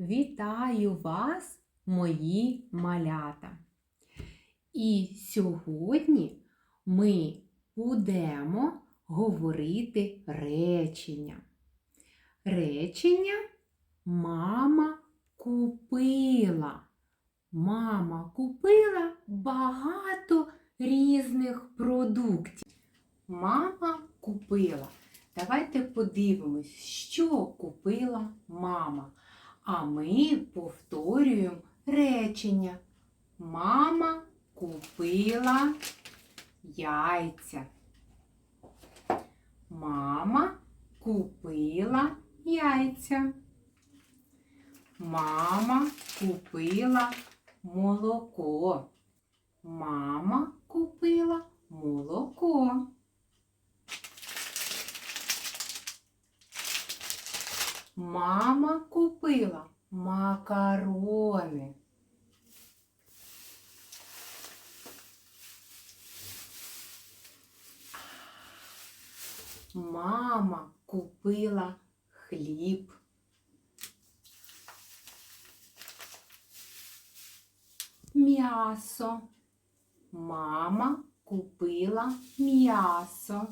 Вітаю вас, мої малята! І сьогодні ми будемо говорити речення. Речення мама купила. Мама купила багато різних продуктів. Мама купила. Давайте подивимось, що купила мама. А ми повторюємо речення. Мама купила яйця. Мама купила яйця. Мама купила молоко. Мама купила молоко. Мама купила макарони. Мама купила хліб. М'ясо. Мама купила м'ясо.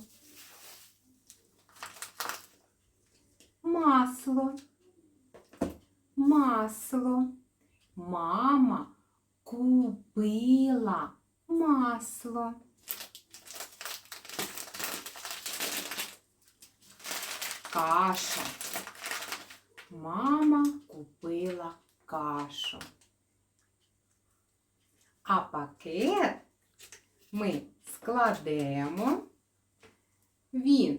Масло. Масло. Мама купила масло. Каша. Мама купила кашу. А пакет ми складемо. Він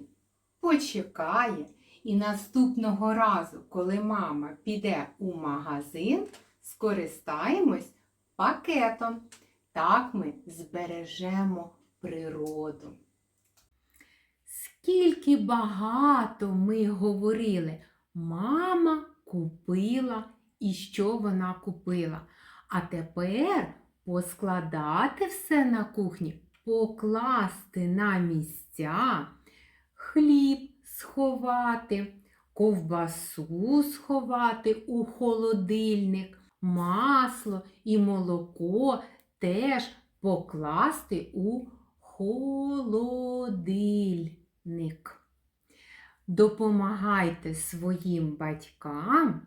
почекає. І наступного разу, коли мама піде у магазин, скористаємось пакетом. Так ми збережемо природу. Скільки багато ми говорили, мама купила і що вона купила. А тепер поскладати все на кухні, покласти на місця, хліб сховати, ковбасу сховати у холодильник, масло і молоко теж покласти у холодильник. Допомагайте своїм батькам,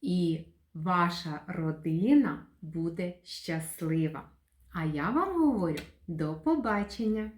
і ваша родина буде щаслива. А я вам говорю до побачення!